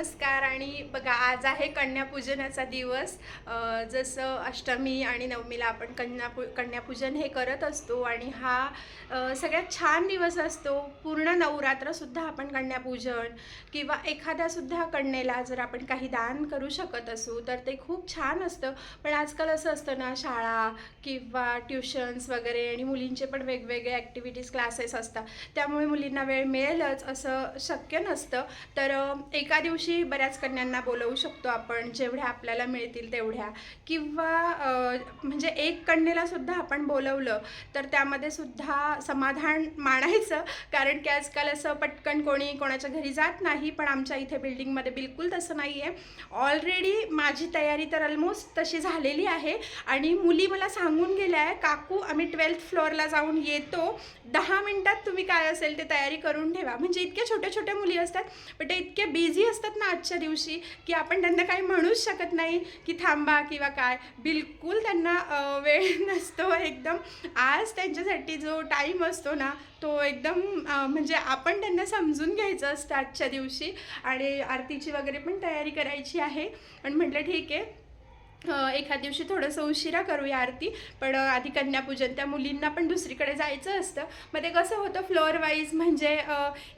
नमस्कार आणि बघा आज आहे कन्यापूजनाचा दिवस. जसं अष्टमी आणि नवमीला आपण कन्यापू कन्यापूजन हे करत असतो आणि हा सगळ्यात छान दिवस असतो. पूर्ण नवरात्रसुद्धा आपण कन्यापूजन किंवा एखाद्यासुद्धा कन्येला जर आपण काही दान करू शकत असू तर ते खूप छान असतं. पण आजकाल असं असतं ना शाळा किंवा ट्युशन्स वगैरे आणि मुलींचे पण वेगवेगळे ॲक्टिव्हिटीज क्लासेस असतात. त्यामुळे मुलींना वेळ मिळेलच असं शक्य नसतं. तर एका दिवशी बऱ्याच कन्यांना बोलवू शकतो आपण जेवढ्या आपल्याला मिळतील तेवढ्या. किंवा म्हणजे एक कन्येला सुद्धा आपण बोलवलं तर त्यामध्ये सुद्धा समाधान मानायचं. कारण की आजकाल असं पटकन कोणी कोणाच्या घरी जात नाही पण आमच्या इथे बिल्डिंगमध्ये बिलकुल तसं नाही आहे ऑलरेडी माझी तयारी तर ऑलमोस्ट तशी झालेली आहे. आणि मुली मला सांगून गेल्या आहे काकू आम्ही ट्वेल्थ फ्लोअरला जाऊन येतो. दहा मिनटात तुम्ही काय असेल ते तयारी करून ठेवा. म्हणजे इतक्या छोट्या छोट्या मुली असतात पण ते इतके बिझी असतात ना आजच्या दिवशी की आपण त्यांना काही म्हणूच शकत नाही की थांबा किंवा काय. बिलकुल त्यांना वेळ नसतो एकदम. आज त्यांच्यासाठी जो टाईम असतो ना तो एकदम म्हणजे आपण त्यांना समजून घ्यायचं असतं आजच्या दिवशी. आणि आरतीची वगैरे पण तयारी करायची आहे. आणि म्हटलं ठीक आहे. एखाद दिवशी थोडंसं उशिरा करूया आरती पण आधी कन्यापूजन त्या मुलींना पण दुसरीकडे जायचं असतं. मग ते कसं होतं फ्लोअर वाईज म्हणजे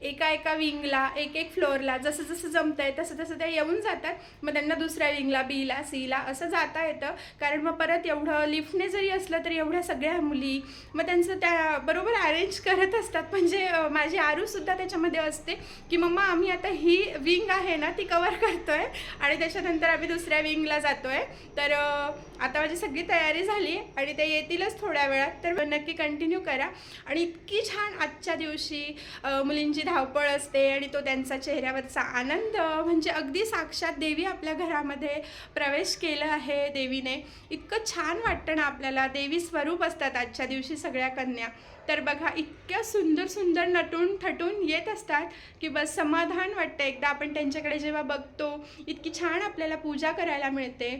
एका एका विंगला एक एक फ्लोअरला जसं जसं जमतं आहे तसं तसं त्या येऊन जातात. मग त्यांना दुसऱ्या विंगला बीला सीला असं जाता येतं. कारण मग परत एवढं लिफ्टने जरी असलं तरी एवढ्या सगळ्या मुली मग त्यांचं त्या बरोबर अरेंज करत असतात. म्हणजे माझी आरूसुद्धा त्याच्यामध्ये असते की मम्मा आम्ही आता ही विंग आहे ना ती कवर करतो आहे आणि त्याच्यानंतर आम्ही दुसऱ्या विंगला जातो आहे तर आता माझी सगळी तयारी झाली आणि ते येतीलच थोड्या वेळात. तर नक्की कंटिन्यू करा. आणि इतकी छान आजच्या दिवशी मुलींची धावपळ असते आणि तो त्यांचा चेहऱ्यावरचा आनंद म्हणजे अगदी साक्षात देवी आपल्या घरामध्ये प्रवेश केला आहे देवीने. इतकं छान वाटतं ना आपल्याला. देवी स्वरूप असतात आजच्या दिवशी सगळ्या कन्या. तर बघा इतक्या सुंदर सुंदर नटून थटून येत असतात की बस समाधान वाटतं. एकदा आपण त्यांच्याकडे जेव्हा बघतो इतकी छान आपल्याला पूजा करायला मिळते.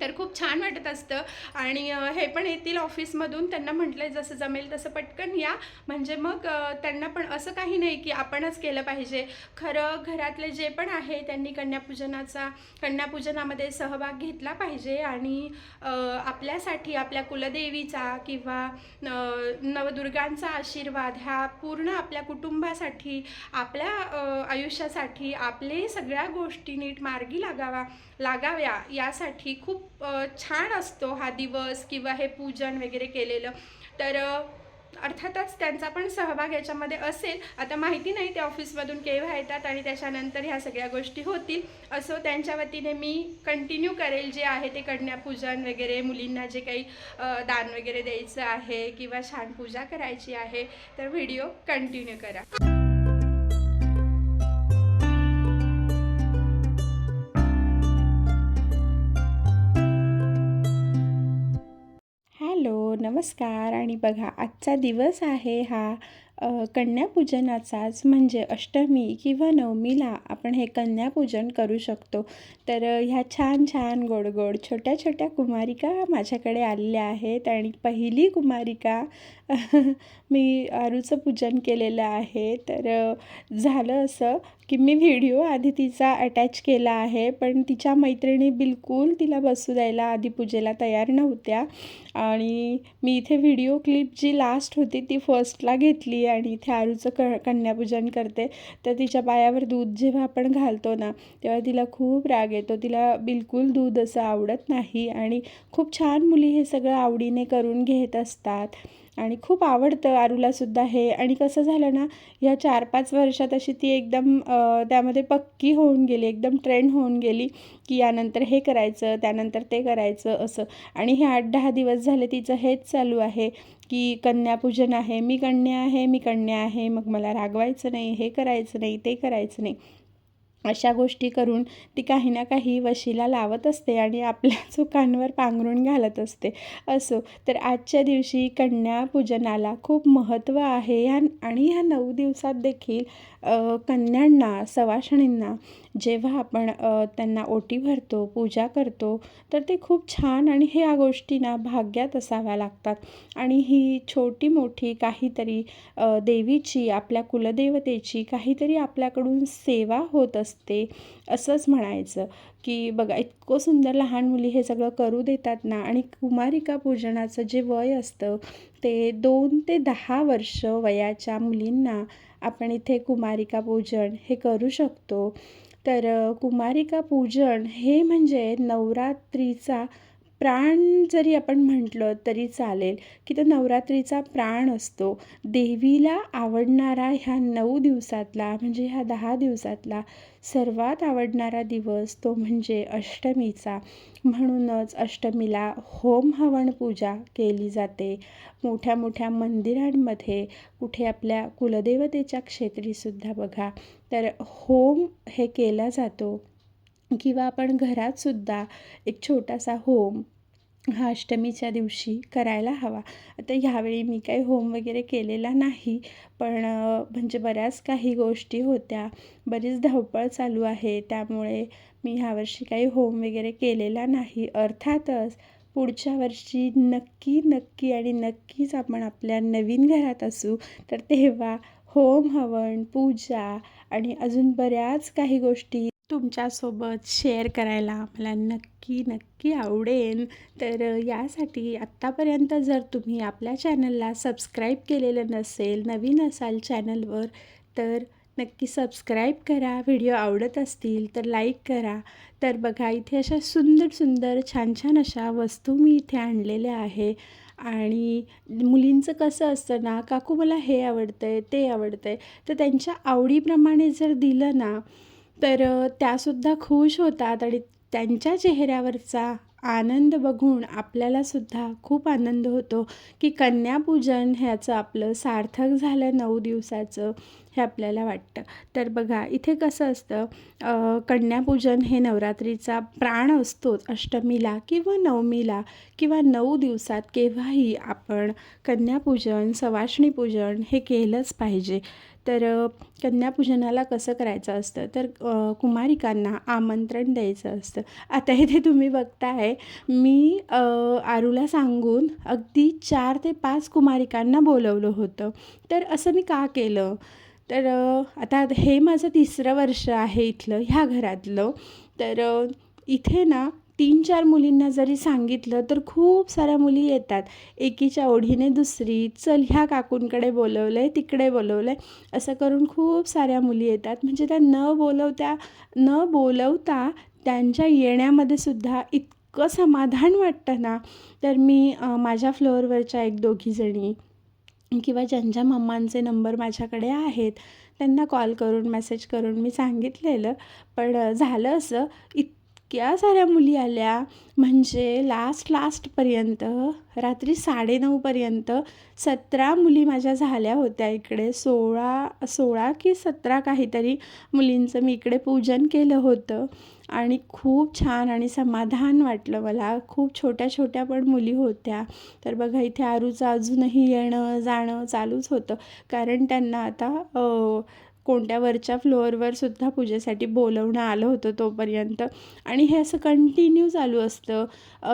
तर खूप छान वाटत असतं. आणि हे पण येतील ऑफिसमधून. त्यांना म्हटलं जसं जमेल तसं पटकन या. म्हणजे मग त्यांना पण असं काही नाही की आपणच केलं पाहिजे. खरं घरातले जे पण आहे त्यांनी कन्यापूजनाचा कन्यापूजनामध्ये सहभाग घेतला पाहिजे. आणि आपल्यासाठी आपल्या कुलदेवीचा किंवा नवदुर्गांचा आशीर्वाद ह्या पूर्ण आपल्या कुटुंबासाठी आपल्या आयुष्यासाठी आपले सगळ्या गोष्टी नीट मार्गी लागावा लागाव्या यासाठी खूप खूप छान असतो हा दिवस किंवा हे पूजन वगैरे केलेलं. तर अर्थातच त्यांचा पण सहभाग याच्यामध्ये असेल. आता माहिती नाही ते ऑफिसमधून केव्हा येतात आणि त्याच्यानंतर ह्या सगळ्या गोष्टी होतील. असं त्यांच्या वतीने मी कंटिन्यू करेल जे आहे ते कन्यापूजन वगैरे मुलींना जे काही दान वगैरे द्यायचं आहे किंवा छान पूजा करायची आहे तर व्हिडिओ कंटिन्यू करा. नमस्कार. आणि बघा आजचा दिवस आहे हा कन्यापूजनाचाच म्हणजे अष्टमी किंवा नवमीला आपण हे कन्यापूजन करू शकतो. तर ह्या छान छान गोड गोड छोट्या छोट्या कुमारिका माझ्याकडे आलेल्या आहेत. आणि पहिली कुमारिका मी आरूचं पूजन केलेलं आहे. तर झालं असं की मी व्हिडिओ आधी तिचा अटॅच केला आहे पण तिच्या मैत्रिणी बिलकुल तिला बसू द्यायला आधी पूजेला तयार नव्हत्या. आणि मी इथे व्हिडिओ क्लिप जी लास्ट होती ती फर्स्टला घेतली आणि इथे आरूचं क कन्यापूजन करते. तर तिच्या पायावर दूध जेव्हा आपण घालतो ना तेव्हा तिला खूप राग येतो. तिला बिलकुल दूध असं आवडत नाही आणि खूप छान मुली हे सगळं आवडीने करून घेत असतात. आणि खूप आवडतं आरूलासुद्धा हे. आणि कसं झालं ना ह्या चार पाच वर्षात अशी ती एकदम त्यामध्ये पक्की होऊन गेली एकदम ट्रेंड होऊन गेली की यानंतर हे करायचं त्यानंतर ते करायचं असं. आणि हे आठ दहा दिवस झाले तिचं हेच चालू आहे की कन्यापूजन आहे मी कन्या आहे मी कन्या आहे मग मला रागवायचं नाही हे करायचं नाही ते करायचं नाही. अशा गोष्टी करून ती काही ना काही वशीला लावत असते आणि आपल्या चुकांवर पांघरून घालत असते. असो तर आजच्या दिवशी कन्यापूजनाला खूप महत्त्व आहे. ह्या आणि ह्या नऊ दिवसात देखील कन्यांना सवाशिणींना जेव्हा आपण त्यांना ओटी भरतो पूजा करतो तर ते खूप छान आणि ह्या गोष्टींना भाग्यात असाव्या लागतात. आणि ही छोटी मोठी काहीतरी देवीची आपल्या कुलदेवतेची काहीतरी आपल्याकडून सेवा होत असते असंच म्हणायचं. की बघा इतकं सुंदर लहान मुली हे सगळं करू देतात ना आणि कुमारिका पूजनाचं जे वय असतं ते दोन ते दहा वर्ष वयाच्या मुलींना आपण इथे कुमारिका पूजन हे करू शकतो. तर कुमारिका पूजन हे म्हणजे नवरात्रीचा प्राण जरी आपण म्हटलं तरी चालेल की तो नवरात्रीचा प्राण असतो. देवीला आवडणारा ह्या नऊ दिवसातला म्हणजे ह्या दहा दिवसातला सर्वात आवडणारा दिवस तो म्हणजे अष्टमीचा. म्हणूनच अष्टमीला होम हवन पूजा केली जाते. मोठ्या मोठ्या मंदिरांमध्ये कुठे आपल्या कुलदेवतेच्या क्षेत्रीसुद्धा बघा. तर होम हे केला जातो. किंवा आपण घरातसुद्धा एक छोटासा होम हा अष्टमीच्या दिवशी करायला हवा. आता ह्यावेळी मी काही होम वगैरे केलेला नाही पण म्हणजे बऱ्याच काही गोष्टी होत्या. बरीच धावपळ चालू आहे त्यामुळे मी ह्यावर्षी काही होम वगैरे केलेला नाही. अर्थातच पुढच्या वर्षी नक्की नक्की आणि नक्कीच आपण आपल्या नवीन घरात असू तर तेव्हा होम हवन पूजा आणि अजून बऱ्याच काही गोष्टी तुमच्यासोबत शेअर करायला मला नक्की नक्की आवडेल. तर यासाठी आत्तापर्यंत जर तुम्ही आपल्या चॅनलला सबस्क्राईब केलेलं नसेल नवीन असाल चॅनलवर तर नक्की सबस्क्राईब करा. व्हिडिओ आवडत असतील तर लाईक करा. तर बघा इथे अशा सुंदर सुंदर छान छान अशा वस्तू मी इथे आणलेल्या आहे. आणि मुलींचं कसं असतं ना काकू मला हे आवडतं आहे ते आवडतं आहे तर त्यांच्या आवडीप्रमाणे जर दिलं ना तर त्यासुद्धा खुश होतात आणि त्यांच्या चेहऱ्यावरचा आनंद बघून आपल्यालासुद्धा खूप आनंद होतो की कन्यापूजन ह्याचं आपलं सार्थक झालं नऊ दिवसाचं हे आपल्याला वाटतं. तर बघा इथे कसं असतं कन्यापूजन हे नवरात्रीचा प्राण असतोच अष्टमीला किंवा नवमीला किंवा नऊ दिवसात केव्हाही आपण कन्यापूजन सवाष्णी पूजन हे केलंच पाहिजे. तर कन्यापूजनाला कसं करायचं असतं? तर कुमारिकांना आमंत्रण द्यायचं असतं. आता इथे तुम्ही बघताय मी आरूला सांगून अगदी चार ते पाच कुमारिकांना बोलवलं होतं. तर असं मी का केलं? तर आता हे माझं तिसरं वर्ष आहे इथलं ह्या घरातलं. तर इथे ना तीन चार मुलींना जरी सांगितलं तर खूप साऱ्या मुली येतात. एकीच्या ओढीने दुसरी चल ह्या काकूंकडे बोलवलं आहे तिकडे बोलवलं आहे असं करून खूप साऱ्या मुली येतात. म्हणजे त्या न बोलवत्या न बोलवता त्यांच्या येण्यामध्ये सुद्धा इतकं समाधान वाटतं ना. तर मी माझ्या फ्लोअरवरच्या एक दोघी जणी किंवा ज्यांच्या मम्मांचे नंबर माझ्याकडे आहेत त्यांना कॉल करून मेसेज करून मी सांगितलेलं. पण झालं असं. इत इतक्या साऱ्या मुली आल्या. म्हणजे लास्ट लास्टपर्यंत रात्री साडेनऊपर्यंत सतरा मुली माझ्या झाल्या होत्या इकडे. सोळा सोळा की सतरा काहीतरी मुलींचं मी इकडे पूजन केलं होतं. आणि खूप छान आणि समाधान वाटलं मला. खूप छोट्या छोट्या पण मुली होत्या. तर बघा इथे आरूचं अजूनही येणं जाणं चालूच होतं. कारण त्यांना आता कोणत्या वरच्या फ्लोअरवर सुद्धा पूजेसाठी बोलवणं आलं होतं तोपर्यंत. आणि हे असं कंटिन्यू चालू असतं.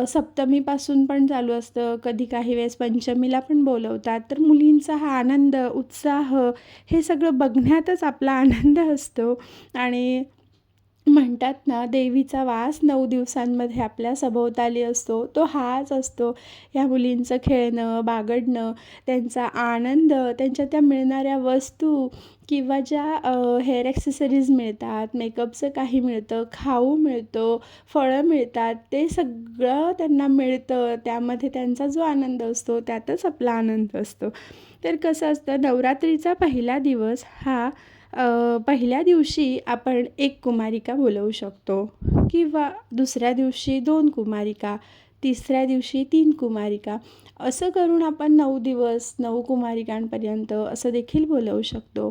सप्तमीपासून पण चालू असतं. कधी काही वेळेस पंचमीला पण बोलवतात. तर मुलींचा हा आनंद उत्साह हे सगळं बघण्यातच आपला आनंद असतो. आणि म्हणतात ना देवीचा वास नऊ दिवसांमध्ये आपल्या सभोवताली असतो. तो हाच असतो. या मुलींचं खेळणं बागडणं त्यांचा आनंद त्यांच्या त्या मिळणाऱ्या वस्तू किंवा ज्या हेअर ॲक्सेसरीज मिळतात मेकअपचं काही मिळतं खाऊ मिळतो फळं मिळतात ते सगळं त्यांना मिळतं. त्यामध्ये त्यांचा जो आनंद असतो त्यातच आपला आनंद असतो. तर कसं असतं नवरात्रीचा पहिला दिवस हा पहिल्या दिवशी आपण एक कुमारिका बोलवू शकतो किंवा दुसऱ्या दिवशी दोन कुमारिका तिसऱ्या दिवशी तीन कुमारिका. असं करून आपण नऊ दिवस नऊ कुमारिकांपर्यंत असं देखील बोलवू शकतो.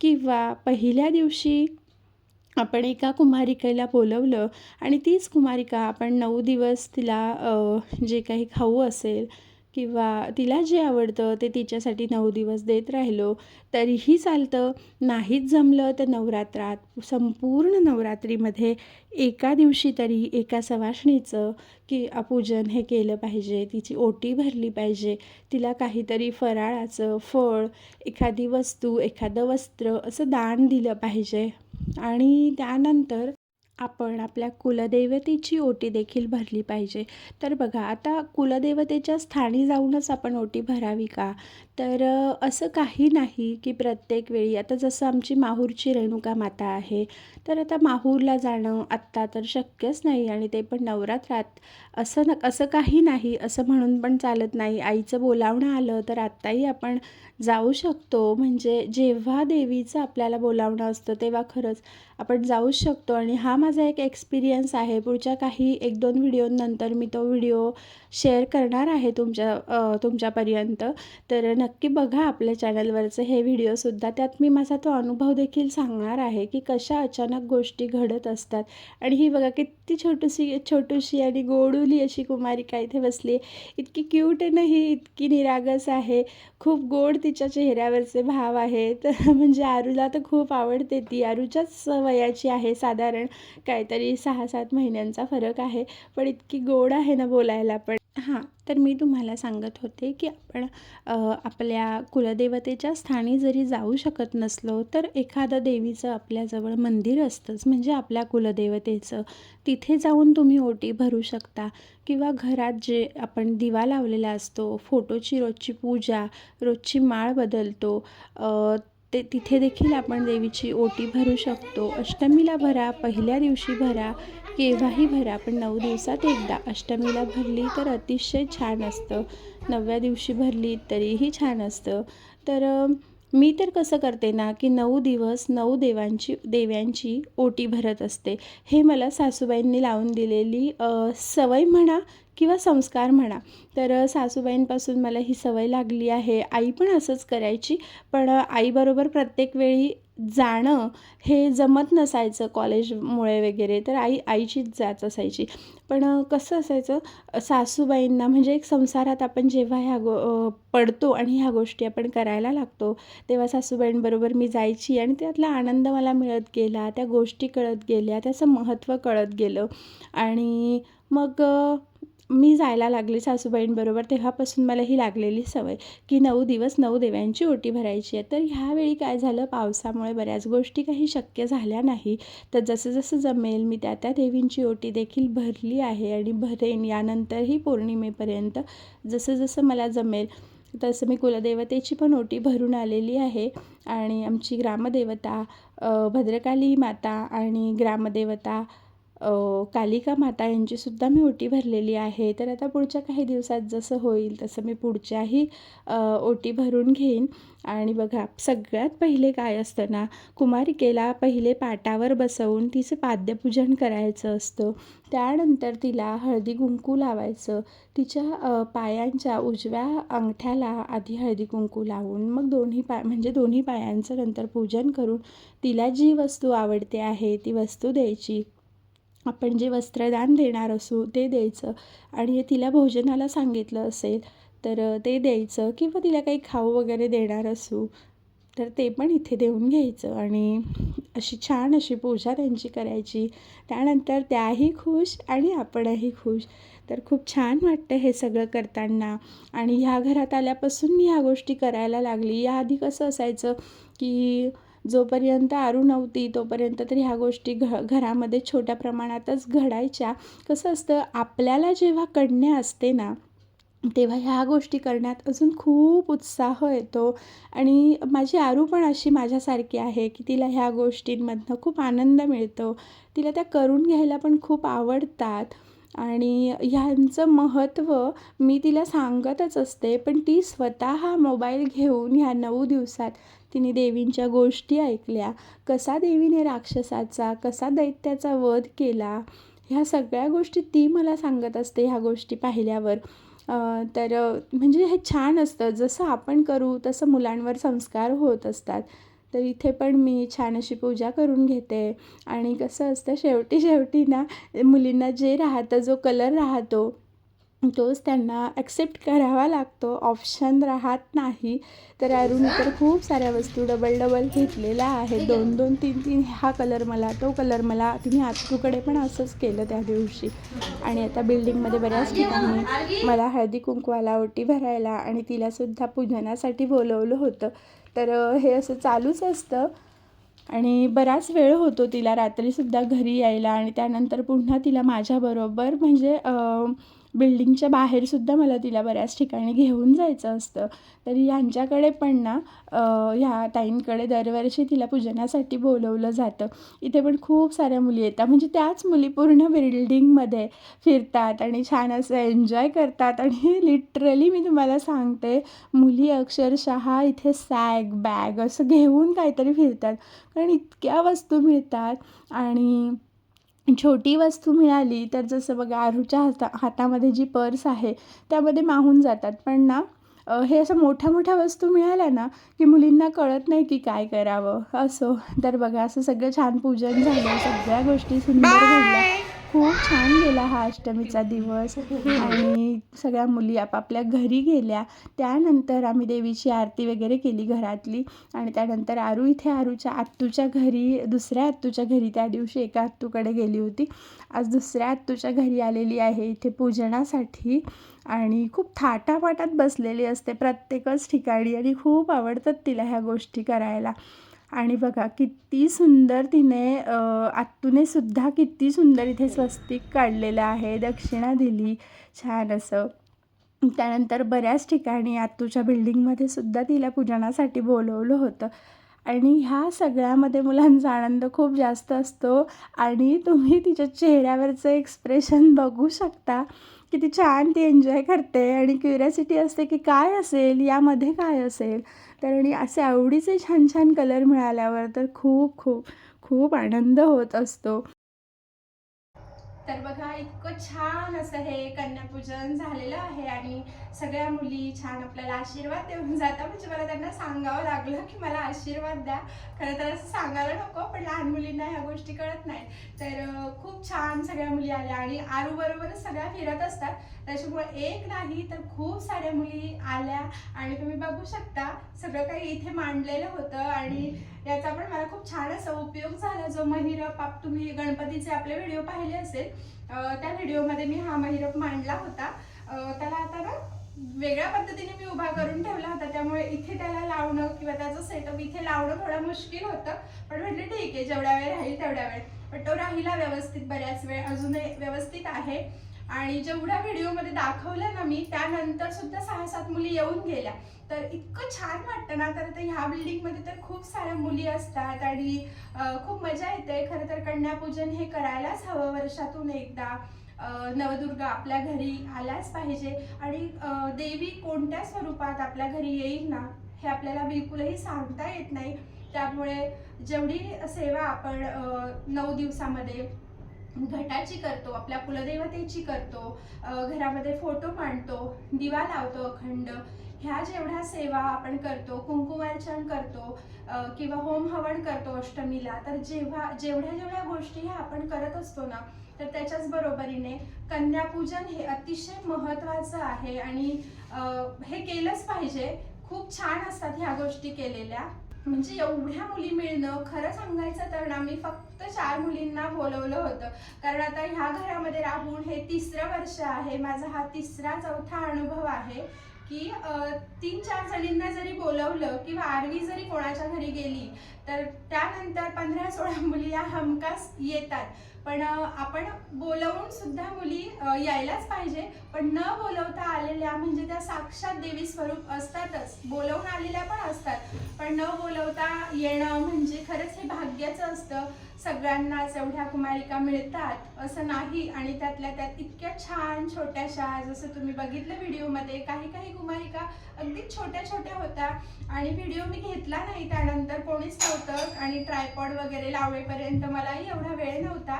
किंवा पहिल्या दिवशी आपण एका कुमारिकेला बोलवलं आणि तीच कुमारिका आपण नऊ दिवस तिला जे काही खाऊ असेल किंवा तिला जे आवडतं ते तिच्यासाठी नऊ दिवस देत राहिलो तरीही चालतं. नाहीच जमलं तर नवरात्रात संपूर्ण नवरात्रीमध्ये एका दिवशी तरी एका सवाष्णीचं की पूजन हे केलं पाहिजे तिची ओटी भरली पाहिजे तिला काहीतरी फराळाचं फळ एखादी वस्तू एखादं वस्त्र असं दान दिलं पाहिजे. आणि त्यानंतर आपण आपल्या कुलदेवतेची ओटी देखील भरली पाहिजे. तर बघा आता कुलदेवतेच्या स्थानी जाऊनच आपण ओटी भरावी का? तर असं काही नाही की प्रत्येक वेळी आता जसं आमची माहूरची रेणुका माता आहे तर आता माहूरला जाणं आत्ता तर शक्यच नाही आणि ते पण नवरात्रात. असं न असं काही नाही असं म्हणून पण चालत नाही. आईचं बोलावणं आलं तर आत्ताही आपण जाऊ शकतो. म्हणजे जेव्हा देवीचं आपल्याला बोलावणं असतं तेव्हा खरंच आपण जाऊ शकतो. आणि हा माझा एक एक्सपिरियन्स आहे. पुढच्या काही एक दोन व्हिडिओनंतर मी तो व्हिडिओ शेअर करणार आहे तुमच्या तुमच्यापर्यंत. तर नक्की बघा आपल्या चॅनलवरचं हे व्हिडिओसुद्धा त्यात मी माझा तो अनुभव देखील सांगणार आहे की कशा अचानक गोष्टी घडत असतात. आणि ही बघा किती छोटीशी छोटीशी आणि गोडुली अशी कुमारिका इथे बसली इतकी क्यूट आहे ना ही इतकी निरागस आहे. खूप गोड तिच्या चेहऱ्यावरचे भाव आहेत. म्हणजे आरूला तर खूप आवडते ती. आरूच्याच वयाची आहे साधारण काहीतरी सहा सात महिन्यांचा फरक आहे. पण इतकी गोड आहे ना बोलायला पण. हां तर मी तुम्हाला सांगत होते की आपण आपल्या कुलदेवतेच्या स्थानी जरी जाऊ शकत नसलो तर एखादं देवीचं आपल्याजवळ मंदिर असतंच. म्हणजे आपल्या कुलदेवतेचं. तिथे जाऊन तुम्ही ओटी भरू शकता. किंवा घरात जे आपण दिवा लावलेला असतो फोटोची रोजची पूजा रोजची माळ बदलतो ते तिथे देखील आपण देवीची ओटी भरू शकतो. अष्टमीला भरा पहिल्या दिवशी भरा केव्हाही भरा पण नऊ दिवसात एकदा. अष्टमीला भरली तर अतिशय छान असतं. नवव्या दिवशी भरली तरीही छान असतं. तर मी तर कसं करते ना की नऊ दिवस नऊ देवांची देव्यांची ओटी भरत असते. हे मला सासूबाईंनी लावून दिलेली सवय म्हणा किंवा संस्कार म्हणा. तर सासूबाईंपासून मला ही सवय लागली आहे. आई पण असंच करायची. पण आईबरोबर प्रत्येक वेळी जाणं हे जमत नसायचं कॉलेजमुळे वगैरे. तर आई आईचीच जात असायची. पण कसं असायचं? सासूबाईंना म्हणजे एक संसारात आपण जेव्हा ह्या गो पडतो आणि ह्या गोष्टी आपण करायला लागतो तेव्हा सासूबाईंबरोबर मी जायची आणि त्यातला आनंद मला मिळत गेला त्या गोष्टी कळत गेल्या त्याचं महत्त्व कळत गेलं. आणि मग मी जायला लागले सासूबाईंबरोबर तेव्हापासून मला ही लागलेली सवय की नऊ दिवस नऊ देव्यांची ओटी भरायची आहे. तर ह्यावेळी काय झालं? पावसामुळे बऱ्याच गोष्टी काही शक्य झाल्या नाही. तर जसं जसं जमेल मी त्या त्या देवींची ओटी देखील भरली आहे आणि भरेन यानंतरही पौर्णिमेपर्यंत. जसं जसं मला जमेल तसं मी कुलदेवतेची पण ओटी भरून आलेली आहे आणि आमची ग्रामदेवता भद्रकाली माता आणि ग्रामदेवता कालिका माता यांचीसुद्धा मी ओटी भरलेली आहे. तर आता पुढच्या काही दिवसात जसं होईल तसं मी पुढच्याही ओटी भरून घेईन. आणि बघा सगळ्यात पहिले काय असतं ना कुमारिकेला पहिले पाटावर बसवून तिचं पाद्यपूजन करायचं असतं. त्यानंतर तिला हळदी कुंकू लावायचं. तिच्या पायांच्या उजव्या अंगठ्याला आधी हळदी कुंकू लावून मग दोन्ही पाय म्हणजे दोन्ही पायांचं नंतर पूजन करून तिला जी वस्तू आवडते आहे ती वस्तू द्यायची. आपण जे वस्त्रदान देणार असू ते द्यायचं. आणि तिला भोजनाला सांगितलं असेल तर ते द्यायचं किंवा तिला काही खाऊ वगैरे देणार असू तर ते पण इथे देऊन घ्यायचं. आणि अशी छान अशी पूजा त्यांची करायची. त्यानंतर त्याही खुश आणि आपणही खुश. तर खूप छान वाटतं हे सगळं करताना. आणि ह्या घरात आल्यापासून मी ह्या गोष्टी करायला लागली. याआधी कसं असायचं की जोपर्यंत आरू नव्हती तोपर्यंत तर ह्या गोष्टी घ घरामध्ये छोट्या प्रमाणातच घडायच्या. कसं असतं आपल्याला जेव्हा कन्या असते ना तेव्हा ह्या गोष्टी करण्यात अजून खूप उत्साह येतो. आणि माझी आरू पण अशी माझ्यासारखी आहे की तिला ह्या गोष्टींमधनं खूप आनंद मिळतो. तिला त्या करून घ्यायला पण खूप आवडतात. आणि ह्यांचं महत्त्व मी तिला सांगतच असते पण ती स्वतः मोबाईल घेऊन ह्या नऊ दिवसात तिने देवींच्या गोष्टी ऐकल्या. कसा देवीने राक्षसाचा कसा दैत्याचा वध केला ह्या सगळ्या गोष्टी ती मला सांगत असते ह्या गोष्टी पाहिल्यावर. तर म्हणजे हे छान असतं. जसं आपण करू तसं मुलांवर संस्कार होत असतात. तर इथे पण मी छान अशी पूजा करून घेते. आणि कसं असतं शेवटी शेवटी ना मुलींना जे राहतं जो कलर राहतो तोच त्यांना ॲक्सेप्ट करावा लागतो. ऑप्शन राहत नाही. तर अरुणी तर खूप साऱ्या वस्तू डबल डबल घेतलेल्या आहेत. दोन दोन तीन तीन हा कलर मला तो कलर मला तिने आतूकडे पण असंच केलं त्या दिवशी. आणि आता बिल्डिंगमध्ये बऱ्याच ठिकाणी मला हळदी कुंकवाला ओटी भरायला आणि तिलासुद्धा पूजनासाठी बोलवलं होतं. तर हे असं चालूच असतं. आणि बराच वेळ होतो तिला रात्रीसुद्धा घरी यायला आणि त्यानंतर पुन्हा तिला माझ्याबरोबर म्हणजे बिल्डिंगच्या बाहेरसुद्धा मला तिला बऱ्याच ठिकाणी घेऊन जायचं असतं. तर यांच्याकडे पण ना ह्या ताईंकडे दरवर्षी तिला पूजनासाठी बोलवलं जातं. इथे पण खूप साऱ्या मुली येतात. म्हणजे त्याच मुली पूर्ण बिल्डिंगमध्ये फिरतात आणि छान असं एन्जॉय करतात. आणि लिटरली मी तुम्हाला सांगते मुली अक्षरशः इथे सॅग बॅग असं घेऊन काहीतरी फिरतात. कारण इतक्या वस्तू मिळतात. आणि छोटी वस्तू मिळाली तर जसं बघा आरूच्या हाता हातामध्ये जी पर्स आहे त्यामध्ये माहून जातात. पण ना हे असं मोठ्या मोठ्या वस्तू मिळाल्या ना की मुलींना कळत नाही की काय करावं. असो. तर बघा असं सगळं छान पूजन झालं. सगळ्या गोष्टी सुंदर घडल्या. खूप छान गेला हा अष्टमीचा दिवस. आणि सगळ्या मुली आपापल्या घरी गेल्या. त्यानंतर आम्ही देवीची आरती वगैरे केली घरातली. आणि त्यानंतर आरू इथे आरूच्या आत्तूच्या घरी दुसऱ्या आत्तूच्या घरी त्या दिवशी एका आत्तूकडे गेली होती. आज दुसऱ्या आत्तूच्या घरी आलेली आहे इथे पूजनासाठी. आणि खूप थाटापाटात बसलेली असते प्रत्येकच ठिकाणी आणि खूप आवडतात तिला ह्या गोष्टी करायला. आणि बघा किती सुंदर तिने अ, आत्तूने सुद्धा किती सुंदर इथे स्वस्तिक काढलेलं आहे दक्षिणा दिली छान असं. त्यानंतर बऱ्याच ठिकाणी आत्तूच्या बिल्डिंगमध्ये सुद्धा तिला पूजनासाठी बोलवलं होतं. आणि ह्या सगळ्यामध्ये मुलांचा आनंद खूप जास्त असतो. आणि तुम्ही तिच्या चेहऱ्यावरचं एक्सप्रेशन बघू शकता. किती छान ती एन्जॉय करते आणि क्युरियासिटी असते की काय असेल यामध्ये काय असेल. तर आणि असे आवडीचे छान छान कलर मिळाल्यावर तर खूप खूप खूप आनंद होत असतो. तर बघा इतकं छान असं हे कन्यापूजन झालेलं आहे आणि सगळ्या मुली छान आपल्याला आशीर्वाद देऊन जातात. म्हणजे मला त्यांना सांगावं लागलं की मला आशीर्वाद द्या. खरं तर असं सांगायला नको पण लहान मुलींना ह्या गोष्टी कळत नाही तर खूप छान सगळ्या मुली आल्या आणि आरूबरोबरच सगळ्या फिरत असतात. त्याच्यामुळे एक नाही तर खूप साऱ्या मुली आल्या आणि तुम्ही बघू शकता सगळं काही इथे मांडलेलं होतं आणि याचा पण मला खूप छान असा उपयोग झाला जो महिरप आप तुम्ही गणपतीचे आपले व्हिडिओ पाहिले असेल त्या व्हिडिओमध्ये मी हा महिरप मांडला होता. त्याला आता ना वेगळ्या पद्धतीने मी उभा करून ठेवला होता. त्यामुळे इथे त्याला लावणं किंवा त्याचं सेटअप इथे लावणं थोडं मुश्किल होतं. पण म्हटलं ठीक आहे जेवढ्या वेळ राहील तेवढ्या वेळ. पण तो राहिला व्यवस्थित बऱ्याच वेळ. अजूनही व्यवस्थित आहे. आणि जेवढ्या व्हिडिओमध्ये दाखवलं ना मी त्यानंतर सुद्धा सहा सात मुली येऊन गेल्या. तर इतकं छान वाटतं ना तर ह्या बिल्डिंगमध्ये तर खूप साऱ्या मुली असतात आणि खूप मजा येते. खरं तर कन्यापूजन हे करायलाच हवं वर्षातून एकदा. नवदुर्ग नवदुर्गा आपल्या घरी आल्याच पाहिजे. आणि देवी कोणत्या स्वरूपात आपल्या घरी येईल ना हे आपल्याला बिलकुलही सांगता येत नाही. त्यामुळे जेवढी सेवा आपण नऊ दिवसामध्ये घटाची करतो आपल्या कुलदेवतेची करतो घरामध्ये फोटो मांडतो दिवा लावतो अखंड. ह्या जेवढ्या सेवा आपण करतो कुंकुमार्चन करतो किंवा होम हवन करतो अष्टमीला तर जेव्हा जेवढ्या जेवढ्या गोष्टी ह्या आपण करत असतो ना तर त्याच्याच बरोबरीने कन्यापूजन हे अतिशय महत्त्वाचं आहे आणि हे केलंच पाहिजे. खूप छान असतात ह्या गोष्टी केलेल्या. म्हणजे एवढ्या मुली मिळणं खरं सांगायचं तर ना मी फक्त फक्त चार मुलींना बोलवलं होतं. कारण आता ह्या घरामध्ये राहून हे तिसरं वर्ष आहे. माझा हा तिसरा चौथा अनुभव आहे की तीन चार जणींना जरी बोलवलं किंवा आर्वी जरी कोणाच्या घरी गेली तर त्यानंतर पंधरा सोळा मुली या हमखास येतात. पण आपण बोलवून सुद्धा मुली यायलाच पाहिजे. पण न बोलवता आलेल्या म्हणजे त्या साक्षात देवी स्वरूप असतातच. बोलवून आलेल्या पण असतात. पण न बोलवता येणं म्हणजे खरंच हे भाग्याचं असतं. सगळ्यांनाच एवढ्या कुमारिका मिळतात असं नाही आणि त्यातल्या त्यात इतक्या छान छोट्याशा जसं तुम्ही बघितलं व्हिडिओमध्ये काही काही कुमारिका अगदी छोट्या छोट्या होत्या आणि व्हिडिओ मी घेतला नाही त्यानंतर कोणीच नव्हतं आणि ट्रायपॉड वगैरे लावेपर्यंत मलाही एवढा वेळ नव्हता.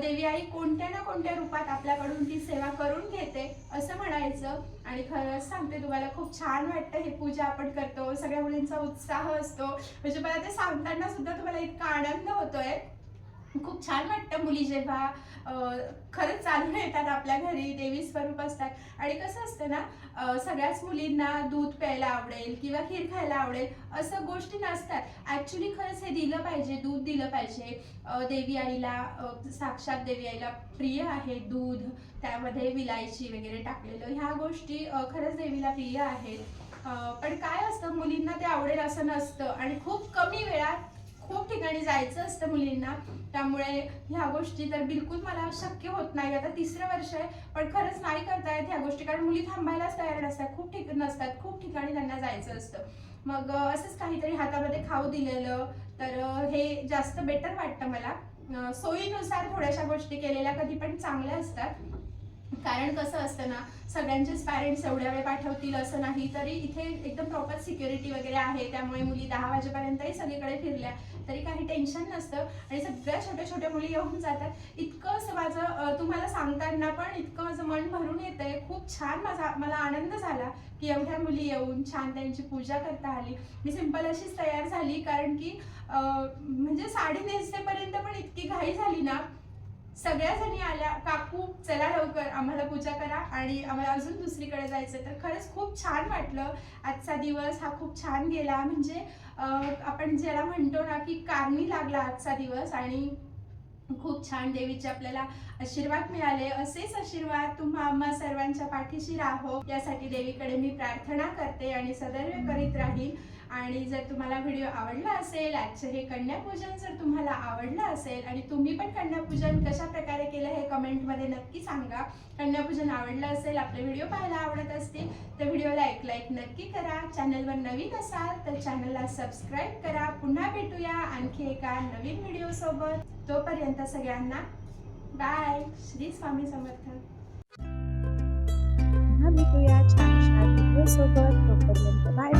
देवी आई कोणत्या ना कोणत्या रूपात आपल्याकडून ती सेवा करून घेते असं म्हणायचं आणि खरंच सांगते तुम्हाला खूप छान वाटतं हे पूजा आपण करतो सगळ्या मुलींचा उत्साह असतो. म्हणजे मला ते सांगताना सुद्धा तुम्हाला इतका आनंद होतोय. खूप छान वाटतं मुली जेव्हा खरंच चालून येतात आपल्या घरी देवी स्वरूप असतात. आणि कसं असतं ना सगळ्याच मुलींना दूध प्यायला आवडेल किंवा खीर खायला आवडेल असं गोष्टी नसतात. ॲक्च्युली खरंच हे दिलं पाहिजे दूध दिलं पाहिजे. देवी आईला साक्षात देवी आईला प्रिय आहे दूध त्यामध्ये विलायची वगैरे टाकलेलं. ह्या गोष्टी खरंच देवीला प्रिय आहेत. पण काय असतं मुलींना ते आवडेल असं नसतं. आणि खूप कमी वेळात खूप ठिकाणी जायचं असतं मुलींना. त्यामुळे ह्या गोष्टी तर बिलकुल मला शक्य होत नाही. आता तिसरं वर्ष आहे पण खरंच नाही करता येत ह्या गोष्टी. कारण मुली थांबायलाच तयार नसतात. खूप ठिक नसतात. खूप ठिकाणी त्यांना जायचं असतं. मग असंच काहीतरी हातामध्ये खाऊ दिलेलं तर हे जास्त बेटर वाटतं मला. सोयीनुसार थोड्याशा गोष्टी केलेल्या कधी पण चांगल्या असतात. कारण कसं असतं ना सगळ्यांचेच पॅरेंट्स एवढ्या वेळ पाठवतील असं नाही तरी इथे एकदम प्रॉपर सिक्युरिटी वगैरे आहे त्यामुळे मुली दहा वाजेपर्यंतही सगळीकडे फिरल्या तरी काही टेन्शन नसतं. आणि सगळ्या छोट्या छोट्या मुली येऊन जातात. इतकं असं माझं तुम्हाला सांगताना पण इतकं माझं मन भरून येतं आहे खूप छान माझा मला आनंद झाला की एवढ्या मुली येऊन छान त्यांची पूजा करता आली. मी सिंपल अशीच तयार झाली कारण की म्हणजे साडे नेसतेपर्यंत पण इतकी घाई झाली ना सगळ्या जणी आल्या काकू चला लवकर आम्हाला पूजा करा आणि आम्हाला अजून दुसरीकडे जायचं तर खरंच खूप छान वाटलं. आजचा दिवस हा खूप छान गेला. म्हणजे आपण ज्याला म्हणतो ना की कारणी लागला आजचा दिवस आणि खूप छान देवीचे आपल्याला आशीर्वाद मिळाले. असेच आशीर्वाद तुम्हा आम्हा सर्वांच्या पाठीशी राहो. यासाठी देवीकडे मी प्रार्थना करते आणि सदैव करीत राहील. आणि जर तुम्हाला व्हिडिओ आवडला असेल आजचं हे कन्यापूजन जर तुम्हाला आवडलं असेल आणि तुम्ही पण कन्यापूजन कशा प्रकारे केलं हे कमेंटमध्ये नक्की सांगा. कन्यापूजन आवडलं असेल आपले व्हिडिओ पाहायला आवडत असतील तर व्हिडिओला एक लाईक नक्की करा. चॅनलवर नवीन असाल तर चॅनलला सबस्क्राईब करा. पुन्हा भेटूया आणखी एका नवीन व्हिडिओ सोबत. तोपर्यंत सगळ्यांना बाय श्री स्वामी समर्थ. पुन्हा भेटूया छान छान व्हिडिओ सोबत. तोपर्यंत बाय